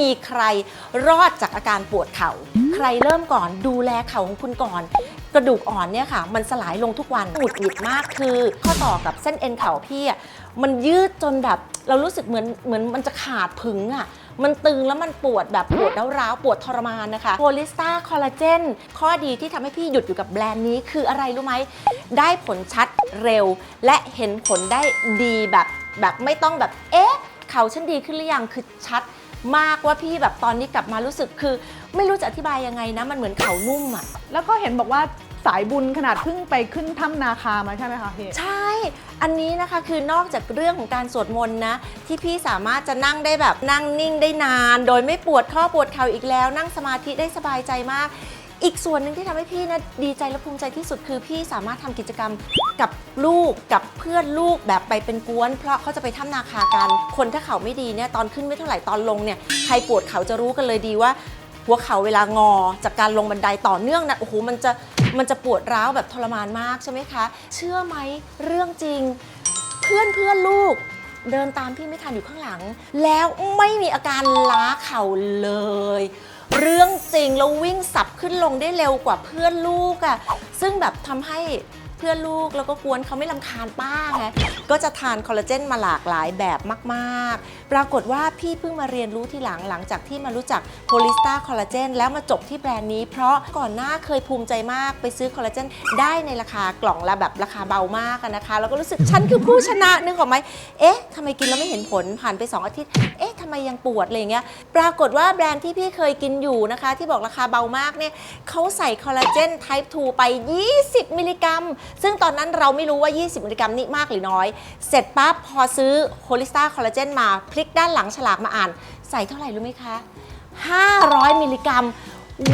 มีใครรอดจากอาการปวดเข่า ใครเริ่มก่อนดูแลเข่าของคุณก่อน กระดูกอ่อนเนี่ยค่ะ มันสลายลงทุกวันหงุดหงิดมากคือ ข้อต่อกับเส้นเอ็นเข่าพี่อะมันยืดจนแบบ เรารู้สึกเหมือนเหมือนมันจะขาดผึงอะมันตึงแล้วมันปวดแบบปวดร้าวๆปวดทรมานนะคะโพลิสตาคอลลาเจนข้อดีที่ทำให้พี่หยุดอยู่กับแบรนด์นี้คืออะไรรู้ไหม ได้ผลชัดเร็ว และเห็นผลได้ดีแบบแบบไม่ต้องแบบเอ๊ะ เขาฉันดีขึ้นหรือยังคือชัด มากว่าพี่แบบตอนนี้กลับมารู้สึกคือ ไม่รู้จะอธิบายยังไงนะ มันเหมือนเขานุ่มอะแล้วก็เห็นบอกว่าสายบุญขนาดเพิ่งไปขึ้นถ้ำนาคามาใช่ไหมคะพี่ใช่ อันนี้นะคะคือนอกจากเรื่องของการสวดมนต์นะ ที่พี่สามารถจะนั่งได้แบบนั่งนิ่งได้นาน โดยไม่ปวดข้อปวดเข่าอีกแล้ว นั่งสมาธิได้สบายใจมาก อีกส่วนหนึ่งที่ทำให้พี่นะดีใจและภูมิใจที่สุดคือพี่สามารถทำกิจกรรมกับลูกกับเพื่อนลูกแบบไปเป็นกวน เพราะเขาจะไปถ้ำนาคากัน คนถ้าเขาไม่ดีเนี่ยตอนขึ้นไม่เท่าไหร่ตอนลงเนี่ยใครปวดเขาจะรู้กันเลยดีว่า หัวเข่าเวลางอ จากการลงบันไดต่อเนื่องนะโอ้โหมันจะมันจะปวดร้าวแบบทรมานมากใช่ไหมคะ เชื่อไหมเรื่องจริง เพื่อนเพื่อนลูกเดินตามพี่ไม่ทันอยู่ข้างหลัง แล้วไม่มีอาการล้าเข่าเลย เรื่องจริงแล้ววิ่งสับขึ้นลงได้เร็วกว่าเพื่อนลูกอะ่ะซึ่งแบบทำให้เพื่อนลูกแล้วก็กวนเขาไม่ลำคาญป้าไงก็จะทานคอลลาเจนมาหลากหลายแบบมาก ๆ ปรากฏว่าพี่เพิ่งมาเรียนรู้ทีหลังหลังจากที่มารู้จักโพลิสตาคอลลาเจนแล้วมาจบที่แบรนด์นี้ เพราะก่อนหน้าเคยภูมิใจมากไปซื้อคอลลาเจนได้ในราคากล่องละแบบราคาเบามากนะคะ แล้วก็รู้สึกฉันคือผู้ชนะนึกออกไหมเอ๊ะทำไมกินแล้วไม่เห็นผลผ่านไป 2 อาทิตย์เอ๊ะ ไมยังปวดอะไรอย่างเงี้ยปรากฏว่าแบรนด์ที่พี่เคยกินอยู่นะคะ ที่บอกราคาเบามากเนี่ยเขาใส่คอลลาเจน type 2ไป 20 มิลลิกรัม ซึ่งตอนนั้นเราไม่รู้ว่า 20 มิลลิกรัมนี่มากหรือน้อย เสร็จปั๊บพอซื้อโฮลิสตาคอลลาเจนมาพลิกด้านหลังฉลากมาอ่าน ใส่เท่าไหร่รู้ไหมคะ 500 มิลลิกรัม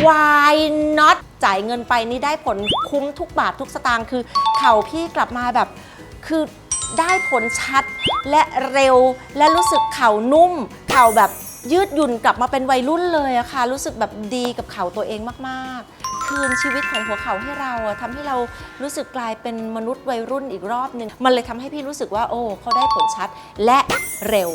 why not จ่ายเงินไปนี่ได้ผลคุ้มทุกบาททุกสตางค์คือ เข่าพี่กลับมาแบบคือ ได้ผลชัดและเร็วและรู้สึกเข่านุ่ม เข่าแบบยืดหยุ่นกลับมาเป็นวัยรุ่นเลยอะค่ะ รู้สึกแบบดีกับเข่าตัวเองมากๆ คืนชีวิตของหัวเข่าให้เราอะทำให้เรารู้สึกกลายเป็นมนุษย์วัยรุ่นอีกรอบหนึ่งมันเลยทำให้พี่รู้สึกว่าโอ้เขาได้ผลชัดและเร็ว